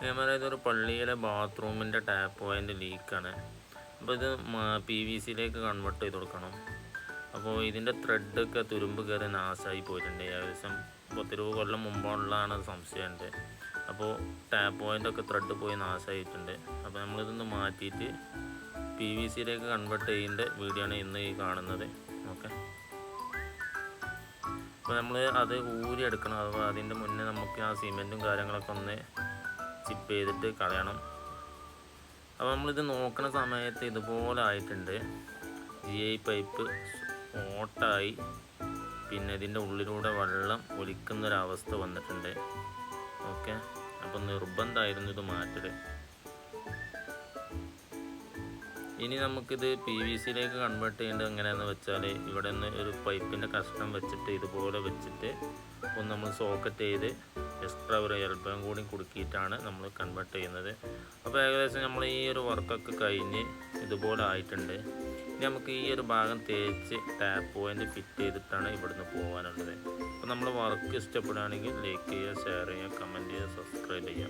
Camera ഇതൊരു പള്ളിയിലെ ബാത്റൂമിന്റെ tap point ലീക്കാണ്. അപ്പോൾ ഇത് പി വി സിയിലേക്ക് കൺവേർട്ട് ചെയ്ത് കൊടുക്കണം. അപ്പോൾ ഇതിന്റെ ത്രെഡൊക്കെ തുരുമ്പ് കയറി നാശമായി പോയിട്ടുണ്ട് ഏകദേശം പത്തിരുപത് കൊല്ലം മുമ്പുള്ളതാണ് സംശയമുണ്ട്. അപ്പോൾ ടാപ്പ് പോയിന്റൊക്കെ ത്രെഡ് പോയി നാശമായിട്ടുണ്ട് അപ്പോൾ നമ്മളിതൊന്ന് മാറ്റിയിട്ട് പി വി സിയിലേക്ക് കൺവേർട്ട് ചെയ്യേണ്ട വീഡിയോ ആണ് ഇന്ന് ഈ കാണുന്നത്. ഓക്കെ. അപ്പോൾ നമ്മൾ അത് ഊരി എടുക്കണം. അഥവാ അതിന്റെ മുന്നേ നമുക്ക് ആ സിമെന്റും കാര്യങ്ങളൊക്കെ ഒന്ന് ചിപ്പ് ചെയ്തിട്ട് കളയണം. അപ്പോൾ നമ്മളിത് നോക്കുന്ന സമയത്ത് ഇതുപോലെ ആയിട്ടുണ്ട്. ജി ഐ പൈപ്പ് ഓട്ടായി പിന്നെ ഇതിന്റെ ഉള്ളിലൂടെ വെള്ളം ഒലിക്കുന്നൊരവസ്ഥ വന്നിട്ടുണ്ട്. ഓക്കെ? അപ്പോൾ നിർബന്ധമായിരുന്നു ഇത് മാറ്റൽ ഇനി നമുക്കിത് പി വി സിയിലേക്ക് കൺവേർട്ട് ചെയ്യേണ്ടത് എങ്ങനെയാണെന്ന് വെച്ചാൽ ഇവിടെ നിന്ന് ഒരു പൈപ്പിന്റെ കഷ്ണം വെച്ചിട്ട് ഇതുപോലെ വെച്ചിട്ട് ഒന്ന് നമ്മൾ സോക്കറ്റ് ചെയ്ത് എക്സ്ട്രാ ഒരു എൽബം കൂടി കുടുക്കിയിട്ടാണ് നമ്മൾ കൺവേർട്ട് ചെയ്യുന്നത്. അപ്പോൾ ഏകദേശം നമ്മൾ ഈ ഒരു വർക്കൊക്കെ കഴിഞ്ഞ് ഇതുപോലെ ആയിട്ടുണ്ട്. ഇനി നമുക്ക് ഈ ഒരു ഭാഗം തേച്ച് ടാപ്പ് പോയിന്റ് ഫിറ്റ് ചെയ്തിട്ടാണ് ഇവിടുന്ന് പോകാനുള്ളത് അപ്പോൾ നമ്മൾ വർക്ക് ഇഷ്ടപ്പെടുകയാണെങ്കിൽ ലൈക്ക് ചെയ്യുക ഷെയർ ചെയ്യുക കമന്റ് ചെയ്യുക സബ്സ്ക്രൈബ് ചെയ്യുക.